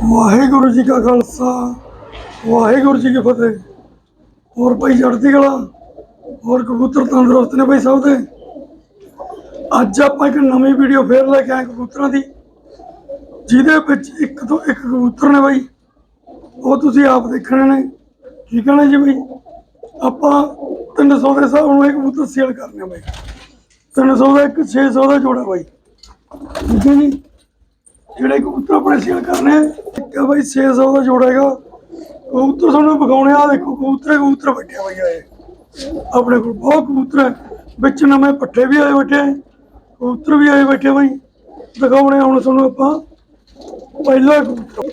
ਵਾਹਿਗੁਰੂ ਜੀ ਕਾ ਖਾਲਸਾ, ਵਾਹਿਗੁਰੂ ਜੀ ਕੀ ਫਤਿਹ। ਹੋਰ ਭਾਈ ਚੜ੍ਹਦੀ ਕਲਾ, ਹੋਰ ਕਬੂਤਰ ਤੰਦਰੁਸਤ ਨੇ ਭਾਈ ਸਭ ਦੇ। ਅੱਜ ਆਪਾਂ ਇੱਕ ਨਵੀਂ ਵੀਡੀਓ ਫੇਰ ਲੈ ਕੇ ਆਏ ਕਬੂਤਰਾਂ ਦੀ, ਜਿਹਦੇ ਵਿੱਚ ਇੱਕ ਤੋਂ ਇੱਕ ਕਬੂਤਰ ਨੇ ਭਾਈ। ਉਹ ਤੁਸੀਂ ਆਪ ਦੇਖਣੇ ਨੇ। ਠੀਕ ਹੈ ਨਾ ਜੀ ਭਾਈ? ਆਪਾਂ 300 ਦੇ ਹਿਸਾਬ ਨਾਲ ਇਹ ਕਬੂਤਰ ਸੇਲ ਕਰਨੇ ਆ ਭਾਈ। 300 ਦਾ ਇੱਕ 600 ਦਾ ਜੋੜਾ ਭਾਈ। ਠੀਕ ਹੈ ਜੀ? ਜਿਹੜੇ ਕਬੂਤਰ ਆਪਣੇ ਸੇਲ ਕਰਨੇ ਆ, ਇੱਕ 600 ਦਾ ਜੋੜਾ ਹੈਗਾ। ਕਬੂਤਰ ਤੁਹਾਨੂੰ ਵਿਖਾਉਣੇ ਆ ਦੇਖੋ ਕਬੂਤਰ ਕਬੂਤਰ ਬੈਠੇ ਆ ਬਈ ਆਪਣੇ ਕੋਲ ਬਹੁਤ ਕਬੂਤਰ ਵਿੱਚ ਨਵੇਂ ਪੱਠੇ ਵੀ ਆਏ ਬੈਠੇ ਕਬੂਤਰ ਵੀ ਆਏ ਬੈਠੇ ਆ ਬਾਈ। ਦਿਖਾਉਣੇ ਆ ਹੁਣ ਤੁਹਾਨੂੰ ਆਪਾਂ। ਪਹਿਲਾ ਕਬੂਤਰ।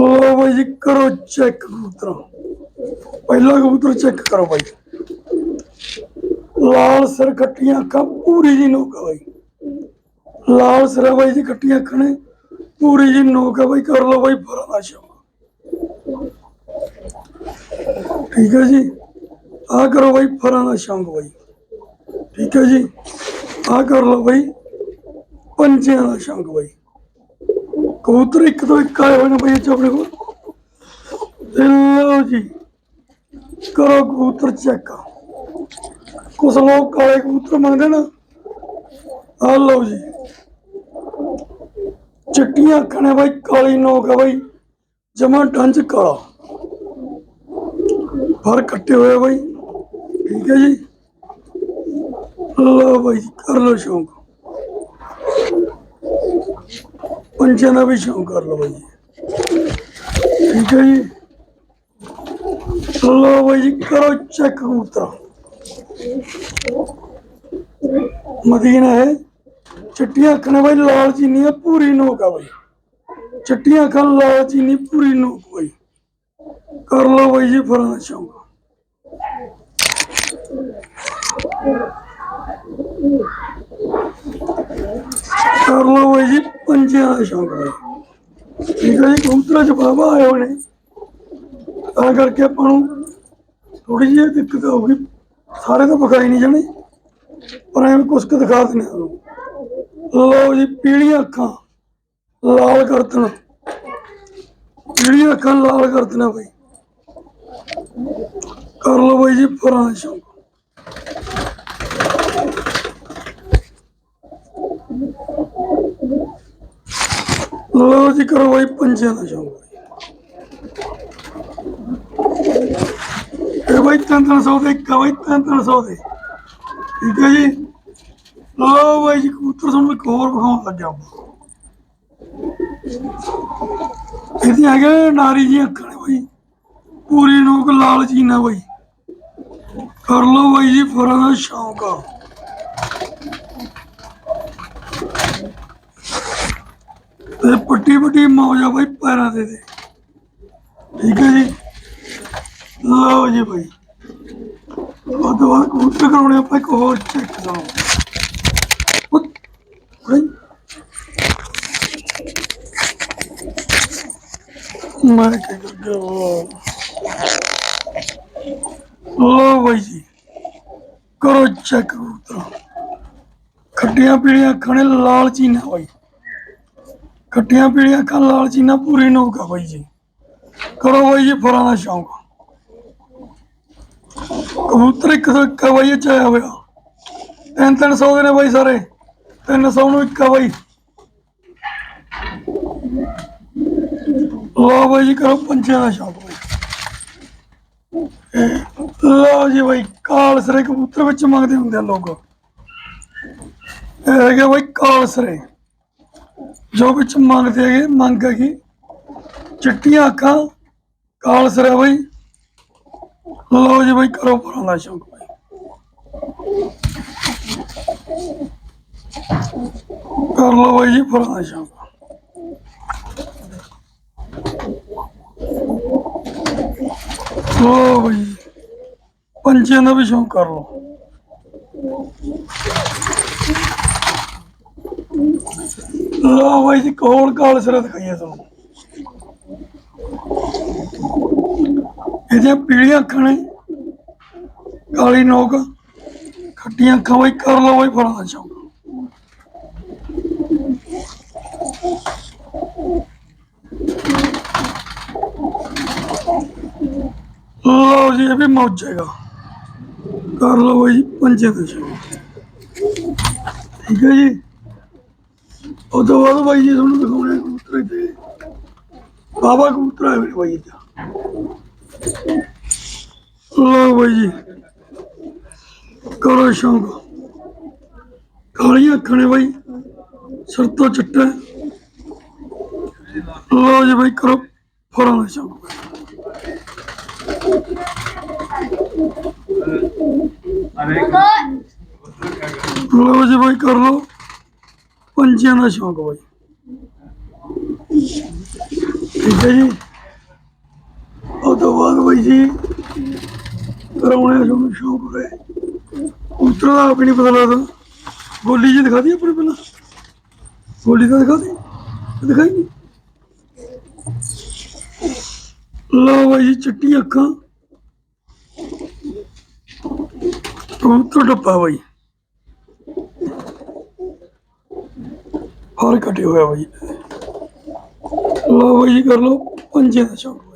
ਲੋ ਬਾਈ ਜੀ ਕਰੋ ਚੈੱਕ ਕਬੂਤਰ। ਪਹਿਲਾ ਕਬੂਤਰ ਚੈੱਕ ਕਰੋ ਬਾਈ। ਲਾਲ ਸਿਰ ਕੱਟੀਆਂ ਅੱਖਾਂ, ਪੂਰੀ ਜੀ ਨੋਕ ਬਾਈ। ਲਾਲ ਸਿਰ ਬਾਈ ਜੀ ਕੱਟੀਆਂ ਅੱਖਾਂ ਨੇ, ਪੂਰੀ ਜੀ ਨੋਕ ਬਾਈ, ਕਰ ਲਓ ਬਾਈ ਫਰਾਂ ਦਾ ਸ਼ੌਕ ਠੀਕ ਹੈ ਜੀ। ਆ ਕਰੋ ਬਾਈ ਫਰਾਂ ਦਾ ਸ਼ੌਕ ਬਾਈ। ਠੀਕ ਹੈ ਜੀ। ਆ ਕਰ ਲਓ ਬਾਈ ਪੰਛੀਆਂ ਦਾ ਸ਼ੌਕ ਬਾਈ। ਕਬੂਤਰ ਇੱਕ ਤੋਂ ਇੱਕ ਆਏ ਹੋਏ ਨੇ ਬਾਈ ਇੱਥੇ ਆਪਣੇ ਕੋਲ। ਲਓ ਜੀ, ਕਰੋ ਕਬੂਤਰ ਚੈੱਕ। ਕੁਛ ਲੋਕ ਕਾਲੇ ਕਬੂਤਰ ਮੰਗਦੇ ਨਾ ਆ ਲਓ ਜੀ। ਚਿੱਟੀਆਂ ਅੱਖਾਂ ਨੇ ਬਾਈ, ਕਾਲੀ ਨੋਕ ਆ ਬਾਈ। ਜਮਾ ਡੰਜ ਕਾਲਾ। ਫਰ ਕੱਟੇ ਹੋਏ ਬਾਈ। ਠੀਕ ਹੈ ਜੀ। ਲਓ ਬਾਈ ਕਰ ਲਓ ਸ਼ੌਂਕ। ਪੰਛੀਆਂ ਦਾ ਵੀ ਸ਼ੌਂਕ ਕਰ ਲਓ ਬਾਈ ਠੀਕ ਹੈ ਜੀ। ਲਓ ਬਾਈ ਜੀ, ਕਰੋ ਚੈੱਕ ਕਬੂਤਰ। ਮਦੀਨਾ ਹੈ ਚਿੱਟੀਆਂ ਅੱਖਾਂ ਨੇ ਲਾਲ ਚੀਨੀ ਆ ਪੂਰੀ ਨੋਕ ਆ ਬਾਈ। ਚਿੱਟੀਆਂ ਅੱਖਾਂ ਲਾਲ ਚੀਨੀ ਪੂਰੀ ਨੋਕ ਬਾਈ। ਕਰ ਲਓ ਬਾਈ ਜੀ ਫਰਾਂ ਦਾ ਸ਼ੌਂਕ। ਕਰ ਲਓ ਬਾਈ ਜੀ ਪੰਜਿਆਂ ਦਾ ਸ਼ੌਂਕ ਬਾਈ। ਠੀਕ ਹੈ ਜੀ, ਕਬੂਤਰਾਂ ਚ ਬਾਬਾ ਆਏ ਹੋਏ ਤਾਂ ਕਰਕੇ ਆਪਾਂ ਨੂੰ ਥੋੜੀ ਜਿਹੀ ਦਿੱਕਤ ਆਊਗੀ। ਸਾਰੇ ਤਾਂ ਵਿਖਾਈ ਨਹੀਂ ਜਾਣੇ। ਪਰ ਐਵੇਂ ਕੁਛ ਕੁ ਦਿਖਾ ਦਿੰਦੇ ਤੁਹਾਨੂੰ। ਲਓ ਜੀ, ਪੀਲੀਆਂ ਅੱਖਾਂ, ਲਾਲ ਕਰ ਪੀਲੀਆਂ ਅੱਖਾਂ, ਲਾਲ ਕਰ ਦੇਣਾ ਬਈ। ਕਰ ਲਓ ਬਈ ਜੀ ਪਰਾਂ ਦਾ ਸ਼ੌਂਕ। ਲਓ ਜੀ, ਕਰੋ ਬਈ ਪੰਜਿਆਂ ਦਾ ਸ਼ੌਂਕ। ਇਹ ਬਾਈ ਤਿੰਨ ਤਿੰਨ ਸੌ ਦੇ ਇੱਕ ਤਿੰਨ ਤਿੰਨ ਸੌ ਦੇ। ਠੀਕ ਹੈ ਜੀ? ਲਓ ਬਾਈ ਜੀ, ਕਬੂਤਰ ਤੁਹਾਨੂੰ ਇੱਕ ਹੋਰ ਵਿਖਾਉਣ ਲੱਗਿਆ ਇਹਦੀ ਹੈਗੇ ਨਾਰੀ ਜੀ ਅੱਖਾਂ ਨੇ ਬਾਈ। ਪੂਰੀ ਨੂਕ ਲਾਲ ਚੀਨਾ ਬਾਈ। ਕਰ ਲਓ ਬਾਈ ਜੀ ਫਰਾਂ ਦਾ ਸ਼ੌਂਕ ਆ। ਤੇ ਪੱਟੀ ਪੱਟੀ ਮੌਜ ਬਾਈ, ਪੈਰਾਂ ਦੇ ਤੇ। ਠੀਕ ਹੈ ਜੀ? ਲਓ ਜੀ ਭਾਈ ਉਹ ਤੋਂ ਕਬੂਤਰ ਕਰਾਉਣੇ, ਆਪਾਂ ਇੱਕ ਹੋਰ ਚੈੱਕ ਕਰਾਉਂ ਮੈਂ ਕੀ ਕਰ? ਗਿਆ ਲਓ ਭਾਈ ਜੀ। ਕਰੋ ਚੈੱਕ ਕਬੂਤਰ ਖੱਟੀਆਂ ਪੀਲੀਆਂ ਅੱਖਾਂ ਨੇ ਲਾਲ ਚੀਨਾ ਬਾਈ। ਖੱਟੀਆਂ ਪੀਲੀਆਂ ਅੱਖਾਂ ਲਾਲ ਚੀਨਾ ਪੂਰੀ ਨੋਕਾ ਬਾਈ ਜੀ। ਕਰੋ ਬਾਈ ਜੀ ਫਰਾਂ ਦਾ ਸ਼ੌਂਕ। ਕਬੂਤਰ ਇੱਕ ਤੋਂ ਇੱਕ ਆ ਚ ਆਇਆ ਹੋਇਆ। ਤਿੰਨ ਤਿੰਨ ਸੌ ਦੇ ਨੇ ਬਾਈ ਸਾਰੇ। ਤਿੰਨ ਸੌ ਨੂੰ ਇੱਕ ਬਾਈ। ਲਓ ਬਾਈ ਜੀ, ਕਰੋ ਪੰਛੀਆਂ ਦਾ ਸ਼ੌਂਕ ਬਾਈ। ਲਓ ਜੀ ਬਾਈ, ਕਾਲ ਸਰੇ ਕਬੂਤਰ ਵਿੱਚ ਮੰਗਦੇ ਹੁੰਦੇ ਆ ਲੋਕ। ਇਹ ਹੈਗੇ ਬਾਈ ਕਾਲ ਸਰੇ। ਜੋ ਵਿੱਚ ਮੰਗਦੇ ਹੈਗੇ, ਮੰਗ ਹੈਗੀ। ਚਿੱਟੀਆਂ ਅੱਖਾਂ, ਕਾਲ ਸਰੇ ਬਾਈ। ਲਓ ਜੀ ਬਾਈ ਕਰੋ ਪਰਾਂ ਦਾ ਸ਼ੌਂਕ ਬਾਈ। ਕਰ ਲਓ ਬਾਈ ਜੀ ਪਰਾਂ ਦਾ ਸ਼ੌਂਕ। ਲਓ ਬਾਈ ਪੰਛੀਆਂ ਦਾ ਵੀ ਸ਼ੌਂਕ ਕਰ ਲੋ ਲਓ ਬਾਈ ਜੀ, ਕੋਲ ਕਾਲ ਸਿਰ ਦਿਖਾਈਏ ਤੁਹਾਨੂੰ। ਇਹਦੀਆਂ ਪੀਲੀਆਂ ਅੱਖਾਂ ਨੇ। ਕਾਲੀ ਨੋਕ, ਖੱਟੀਆਂ ਅੱਖਾਂ ਵੀ ਕਰ ਲਓ ਵੀ ਫੜਾ ਦਾ ਸ਼ੌਕ। ਜੀ, ਇਹ ਵੀ ਮੌਜੇਗਾ ਕਰ ਲਓ ਬਈ ਪੰਜੇ ਦੇ ਠੀਕ ਹੈ ਜੀ। ਉਹ ਤੋਂ ਬਾਅਦ ਜੀ ਤੁਹਾਨੂੰ ਦਿਖਾਉਣੇ ਕਬੂਤਰ ਤੇ ਬਾਬਾ ਕਬੂਤਰ ਹੈ ਮੇਰੇ ਬਾਈ ਜੀ ਲਓ ਬਾਈ ਜੀ। ਕਰੋ ਸ਼ੌਂਕ। ਕਾਲੀਆਂ ਅੱਖਾਂ ਨੇ ਬਾਈ। ਸਿਰ ਤੋਂ ਚਿੱਟਾ। ਲਓ ਜੀ ਬਾਈ, ਕਰੋ ਫਰਾਂ ਦਾ ਸ਼ੌਂਕ। ਲਓ ਜੀ ਬਾਈ, ਕਰ ਲੋ ਪੰਛੀਆਂ ਦਾ ਸ਼ੌਂਕ ਬਾਈ। ਠੀਕ ਹੈ ਜੀ। ਬਾਈ ਜੀ। ਕਰਾਉਣੇ ਤੁਹਾਨੂੰ ਸ਼ੌਂਕ ਹੈ ਉਤਰ ਦਾ ਆਪ ਨਹੀਂ ਪਤਾ ਲੱਗਦਾ। ਗੋਲੀ ਜੀ ਦਿਖਾ ਦੀ ਆਪਣੀ ਪਹਿਲਾਂ। ਗੋਲੀ ਤਾਂ ਦਿਖਾ ਦੀ। ਦਿਖਾਈ ਨਹੀਂ। ਲਓ ਬਾਈ ਜੀ, ਚਿੱਟੀ ਅੱਖਾਂ। ਕਬੂਤਰ ਡੱਪਾ ਬਾਈ। ਹਰ ਕਟੇ ਹੋਇਆ ਬਾਈ। ਲਓ ਬਾਈ ਜੀ, ਕਰ ਲਓ ਪੰਜੇ ਦਾ ਸ਼ੌਕ।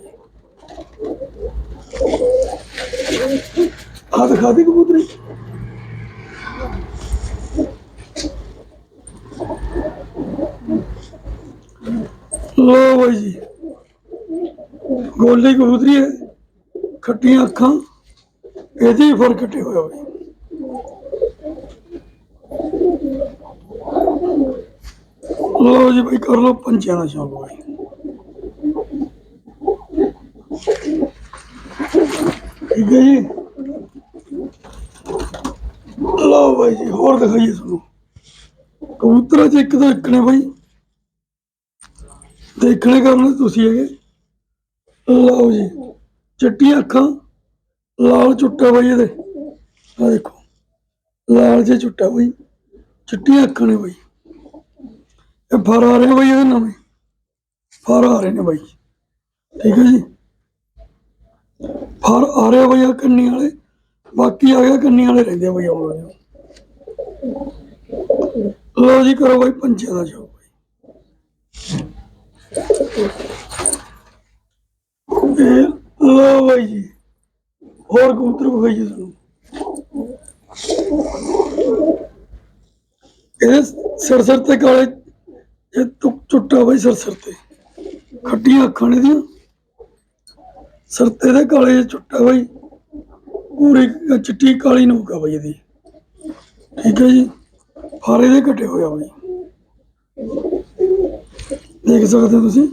ਬਾਈ ਆ ਦਿਖਾ ਦੀ ਕਬੂਤਰੀ ਲਓ ਬਾਈ ਜੀ ਗੋਲੀ ਕਬੂਤਰੀ ਹੈ ਖੱਟੀਆਂ ਅੱਖਾਂ ਇਹਦੇ ਹੀ ਫਰ ਕੱਟੇ ਹੋਇਆ ਬਾਈ ਲਓ ਜੀ ਭਾਈ ਕਰ ਲਓ ਪੰਛੀਆਂ ਦਾ ਸ਼ੌਕ ਭਾਈ ਠੀਕ ਹੈ ਜੀ ਲਓ ਭਾਈ ਜੀ, ਹੋਰ ਦਿਖਾਈਏ ਤੁਹਾਨੂੰ। ਕਬੂਤਰਾਂ 'ਚ ਇੱਕ ਤੋਂ ਇੱਕ ਨੇ ਭਾਈ ਦੇਖਣੇ ਕਰਨੇ ਤੁਸੀਂ ਹੈਗੇ। ਲਓ ਜੀ, ਚਿੱਟੀਆਂ ਅੱਖਾਂ। ਲਾਲ ਚੁੱਟਾ ਬਾਈ ਇਹਦੇ। ਆ ਦੇਖੋ, ਲਾਲ ਜੇ ਚੁੱਟਾ ਬਾਈ। ਚਿੱਟੀਆਂ ਅੱਖਾਂ ਨੇ ਬਾਈ। ਇਹ ਫਰ ਆ ਰਹੇ ਬਾਈ ਇਹਦੇ ਨਵੇਂ। ਫਰ ਆ ਰਹੇ ਨੇ ਬਾਈ। ਠੀਕ ਹੈ ਜੀ। ਫਰ ਆ ਰਹੇ ਆ ਕੰਨੀ ਵਾਲੇ, ਬਾਕੀ ਆ ਗਿਆ ਕੰਨੀ ਵਾਲੇ ਰਹਿੰਦੇ ਆ ਆਉਣ ਵਾਲੇ। ਲੋ ਜੀ ਕਰੋ ਬਾਈ ਪੰਚੇ ਦਾ ਸ਼ੌਕ ਬਾਈ। ਲੋ ਬਾਈ ਜੀ, ਹੋਰ ਕਬੂਤਰ ਵਿਖਾਈ ਜੀ ਤੁਹਾਨੂੰ। ਇਹ ਸਿਰ ਤੇ ਕਾਲੇ, ਇਹ ਚੁੱਟਾ ਬਾਈ ਸਿਰ ਤੇ। ਖੱਟੀਆਂ ਅੱਖਾਂ ਨੇ ਦੀਆਂ ਸਿਰ ਤੇ ਕਾਲੇ ਚੁੱਟਾ ਬਾਈ। ਪੂਰੀ ਚਿੱਟੀ ਕਾਲੀ ਨੋਕ ਆ ਬਾਈ ਇਹਦੀ। ਠੀਕ ਹੈ ਜੀ। ਫਾਰੇ ਦੇ ਘਟੇ ਹੋਇਆ ਬਾਈ। ਦੇਖ ਸਕਦੇ ਹੋ ਤੁਸੀਂ।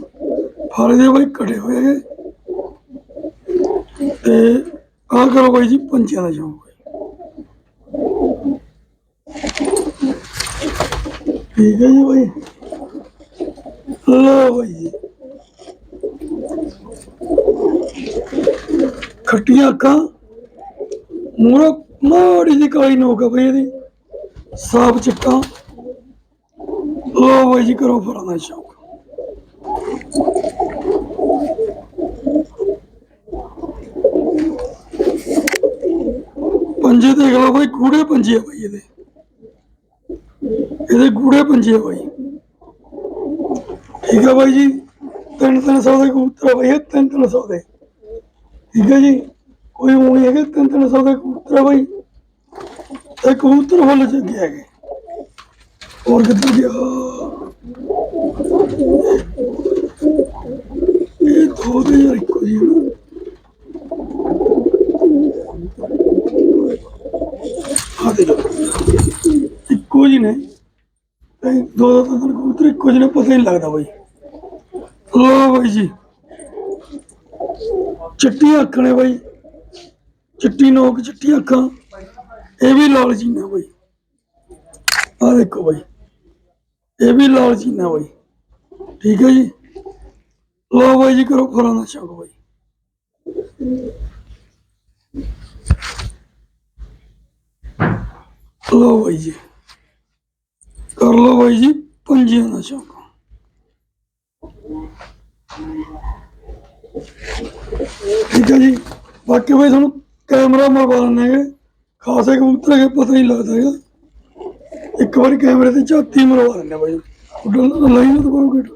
ਫਾਰੇ ਦੇ ਬਾਈ ਘਟੇ ਹੋਏ ਹੈਗੇ। ਤੇ ਆਹ ਕਰੋ ਬਾਈ ਜੀ ਪੰਛੀਆਂ ਦਾ ਸ਼ੌਂਕ। ਠੀਕ ਹੈ ਜੀ ਬਾਈ। ਲੋ ਬਾਈ ਖੱਟੀਆਂ ਅੱਖਾਂ, ਮੂਰਾ ਮਾੜੀ ਜਿਹੀ ਕਾਲੀ ਨੋਕ ਆ ਬਈ ਇਹਦੀ। ਸਾਫ਼ ਚਿੱਟਾ। ਲੋ ਬਾਈ ਜੀ, ਕਰੋ ਫਰਾਂ ਸ਼ੌਕ। ਪੰਜੇ ਦੇਖ ਲਓ ਬਾਈ, ਗੂੜੇ ਪੰਜੇ ਆ ਬਾਈ ਇਹਦੇ। ਇਹਦੇ ਗੂੜੇ ਪੰਜੇ ਆ ਬਾਈ। ਠੀਕ ਹੈ ਬਾਈ ਜੀ, ਤਿੰਨ ਤਿੰਨ ਸੌ ਦੇ ਕਬੂਤਰ ਆ ਬਾਈ ਤਿੰਨ ਤਿੰਨ ਸੌ ਦੇ। ਠੀਕ ਹੈ ਜੀ। ਕੋਈ ਉਹ ਹੈਗੇ, ਤਿੰਨ ਤਿੰਨ ਸੌ ਦੇ ਕਬੂਤਰ ਆ ਬਾਈ। ਤੇ ਕਬੂਤਰ ਫੁੱਲ ਜੱਗੇ ਹੈਗੇ। ਹੋਰ ਕਿੱਧਰ ਗਿਆ? ਇਹ ਦੋ ਦੇ ਯਾਰ ਇੱਕੋ ਜੀ ਆ ਦੇ ਲਓ ਇੱਕੋ ਜੀ ਨੇ। ਦੋ ਦੋ ਤਿੰਨ ਤਿੰਨ ਕਬੂਤਰ ਇੱਕੋ ਜਿਹੇ ਨੇ, ਪਤਾ ਹੀ ਨਹੀਂ ਲੱਗਦਾ ਬਾਈ। ਲੋ ਬਾਈ ਜੀ। ਚਿੱਟੀਆਂ ਅੱਖਾਂ ਨੇ ਬਾਈ। ਚਿੱਟੀ ਨੋਕ ਚਿੱਟੀਆਂ ਅੱਖਾਂ। ਇਹ ਵੀ ਲਾਲ ਜੀਨਾ ਬਾਈ। ਆ ਦੇਖੋ ਬਾਈ। ਇਹ ਵੀ ਲਾਲ ਜੀਨਾ ਬਾਈ। ਠੀਕ ਹੈ ਜੀ? ਲੋ ਬਾਈ ਜੀ, ਕਰੋ ਫਰਾਂ ਦਾ ਸ਼ੌਕ ਬਾਈ। ਲੋ ਬਾਈ ਜੀ। ਕਰ ਲਓ ਬਾਈ ਜੀ, ਪੰਜੀਆਂ ਦਾ ਸ਼ੌਕ। ਠੀਕ ਹੈ ਜੀ। ਬਾਕੀ ਬਾਈ ਤੁਹਾਨੂੰ ਕੈਮਰਾ ਮਰਵਾ ਲੈਣੇ ਖਾਸੇ ਕਬੂਤਰ ਹੈਗੇ, ਪਤਾ ਨਹੀਂ ਲੱਗਦਾ ਹੈਗਾ। ਇੱਕ ਵਾਰੀ ਕੈਮਰੇ ਤੇ ਝਾਤੀ ਮਰਵਾ ਲੈਣੇ ਬਾਈ। ਉਡਲ ਲਾਈ ਨਾ ਕਰੋ ਗੇਟ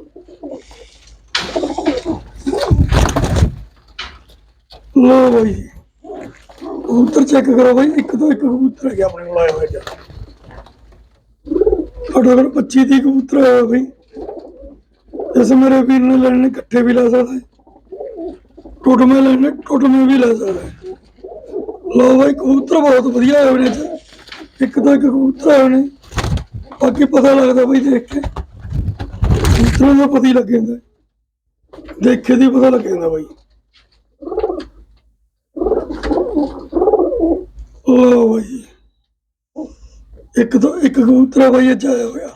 ਲੋ ਬਾਈ। ਕਬੂਤਰ ਚੈੱਕ ਕਰੋ ਬਾਈ। ਇੱਕ ਤੋਂ ਇੱਕ ਕਬੂਤਰ ਹੈਗਾ ਆਪਣੇ ਕੋਲ ਆਇਆ ਹੋਇਆ ਜੀ ਘੱਟੋ ਘੱਟ 25 ਦੀ ਕਬੂਤਰ ਆਇਆ ਬਾਈ। ਇਸ ਮੇਰੇ ਵੀਰ ਨੇ ਲੈਣੇ ਇਕੱਠੇ ਵੀ ਲੈ ਸਕਦਾ। ਹੈ ਟੋਟਮੇ ਲੈਣੇ ਟੋਟਮੇ ਵੀ ਲੈ ਸਕਦਾ। ਹੈ ਲਓ ਬਾਈ, ਕਬੂਤਰ ਬਹੁਤ ਵਧੀਆ ਆਏ ਹੋਏ ਨੇ ਇੱਕ ਤੋਂ ਇੱਕ ਕਬੂਤਰ ਆਏ ਹੋਏ ਬਾਕੀ ਪਤਾ ਲੱਗਦਾ ਬਾਈ ਦੇਖ ਕੇ। ਕਬੂਤਰਾਂ ਦਾ ਪਤਾ ਹੀ ਲੱਗ ਜਾਂਦਾ। ਹੈ। ਦੇਖੇ ਦੀ ਪਤਾ ਲੱਗ ਜਾਂਦਾ ਬਾਈ। ਲਓ ਬਾਈ ਇੱਕ ਤੋਂ ਇੱਕ ਕਬੂਤਰ ਆ ਬਾਈ ਅੱਜ ਆਇਆ ਹੋਇਆ।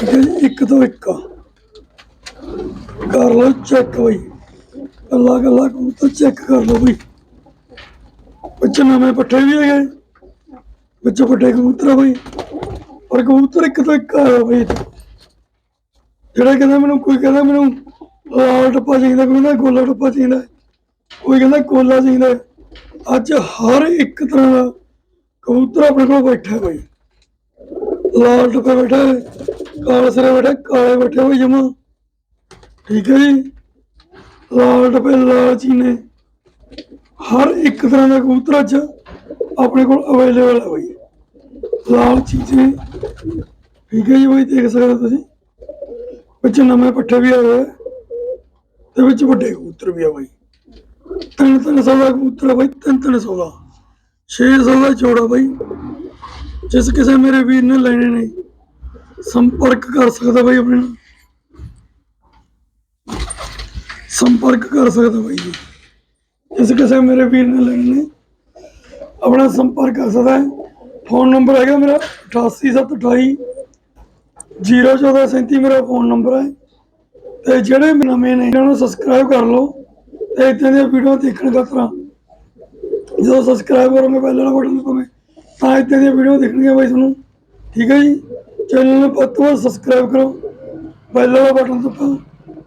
ਠੀਕ ਹੈ ਜੀ, ਇੱਕ ਤੋਂ ਇੱਕ। ਕਰ ਲਓ ਚੈੱਕ ਬਾਈ। ਅੱਲਾ ਗੱਲਾ ਕਬੂਤਰ ਚੈੱਕ ਕਰ ਲਓ ਬਾਈ। ਵਿੱਚ ਨਵੇਂ ਪੱਠੇ ਵੀ ਹੈਗੇ। ਵਿੱਚ ਵੱਡੇ ਕਬੂਤਰ ਆ ਬਾਈ। ਪਰ ਕਬੂਤਰ ਇੱਕ ਤੋਂ ਇੱਕ ਆਇਆ ਬਾਈ ਜਿਹੜਾ ਕਹਿੰਦਾ ਮੈਨੂੰ, ਕੋਈ ਕਹਿੰਦਾ ਮੈਨੂੰ ਲਾਲ ਟੱਪਾ ਚਾਹੀਦਾ, ਕੋਈ ਕਹਿੰਦਾ ਗੋਲਾ ਟੱਪਾ ਚਾਹੀਦਾ। ਕੋਈ ਕਹਿੰਦਾ ਕੋਲਾ ਚਾਹੀਦਾ। ਅੱਜ ਹਰ ਇੱਕ ਤਰ੍ਹਾਂ ਦਾ ਕਬੂਤਰ ਆਪਣੇ ਕੋਲ ਬੈਠਾ ਹੈ ਬਾਈ। ਲਾਲ ਟੱਪੇ ਬੈਠਾ ਹੈ ਕਾਲੇ ਸਿਰੇ ਬੈਠਾ, ਕਾਲੇ ਬੈਠੇ ਹੋਏ ਜਮਾ। ਠੀਕ ਹੈ ਜੀ? ਲਾਲ ਟੱਪੇ ਲਾਲ ਚੀਨੇ। ਹਰ ਇੱਕ ਤਰ੍ਹਾਂ ਦਾ ਕਬੂਤਰ ਅੱਜ ਆਪਣੇ ਕੋਲ ਅਵੇਲੇਬਲ ਹੈ ਬਾਈ। ਲਾਲ ਚੀਜ਼ੇ। ਠੀਕ ਹੈ ਜੀ ਬਾਈ, ਦੇਖ ਸਕਦੇ ਤੁਸੀਂ। ਵਿੱਚ ਨਵੇਂ ਪੱਠੇ ਵੀ ਆਏ ਹੋਏ। ਤੇ ਵਿੱਚ ਵੱਡੇ ਕਬੂਤਰ ਵੀ ਆ ਬਾਈ। ਤਿੰਨ ਤਿੰਨ ਸੌ ਦਾ ਕਬੂਤਰ ਆ ਬਾਈ, ਤਿੰਨ ਤਿੰਨ ਸੌ ਦਾ। 600 ਦਾ ਜੋੜਾ ਬਾਈ। ਜਿਸ ਕਿਸੇ ਮੇਰੇ ਵੀਰ ਨੇ ਲੈਣੇ ਨੇ। ਸੰਪਰਕ ਕਰ ਸਕਦਾ ਬਾਈ ਆਪਣੇ ਨਾਲ। ਸੰਪਰਕ ਕਰ ਸਕਦਾ ਬਾਈ ਜੀ। ਜਿਸ ਕਿਸੇ ਮੇਰੇ ਵੀਰ ਨੇ ਲੈਣੇ ਨੇ ਆਪਣਾ ਸੰਪਰਕ ਕਰ ਸਕਦਾ ਹੈ। ਫੋਨ ਨੰਬਰ ਹੈਗਾ ਮੇਰਾ 88728 01437 ਮੇਰਾ ਫੋਨ ਨੰਬਰ ਹੈ। ਤੇ ਜਿਹੜੇ ਵੀ ਨਵੇਂ ਨੇ, ਇਹਨਾਂ ਨੂੰ ਸਬਸਕ੍ਰਾਈਬ ਕਰ ਲਓ। ਤੇ ਇਦਾਂ ਦੀਆਂ ਵੀਡੀਓ ਦੇਖਣ ਖਾਤਰ ਜਦੋਂ ਸਬਸਕ੍ਰਾਈਬ ਕਰੋਗੇ ਬੈਲ ਵਾਲਾ ਬਟਨ ਦਬਾਓਗੇ ਤਾਂ ਇਦਾਂ ਦੀਆਂ ਵੀਡੀਓ ਦੇਖਣੀਆਂ ਬਾਈ ਤੁਹਾਨੂੰ। ਠੀਕ ਹੈ ਜੀ? ਚੈਨਲ ਨੂੰ ਵੱਧ ਤੋਂ ਵੱਧ ਸਬਸਕ੍ਰਾਈਬ ਕਰੋ। ਬੈਲ ਵਾਲਾ ਬਟਨ ਦਬਾਓ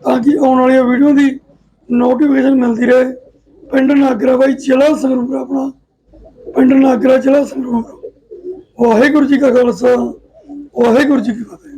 ਤਾਂ ਕਿ ਆਉਣ ਵਾਲੀਆਂ ਵੀਡੀਓ ਦੀ ਨੋਟੀਫਿਕੇਸ਼ਨ ਮਿਲਦੀ ਰਹੇ। ਪਿੰਡ ਨਾਗਰਾ ਬਾਈ ਜ਼ਿਲ੍ਹਾ ਸੰਗਰੂਰ ਆਪਣਾ। ਪਿੰਡ ਨਾਗਰਾ ਜ਼ਿਲ੍ਹਾ ਸੰਗਰੂਰ। ਵਾਹਿਗੁਰੂ ਜੀ ਕਾ ਖਾਲਸਾ। ਵਾਹਿਗੁਰੂ ਜੀ ਕੀ ਫਤਿਹ।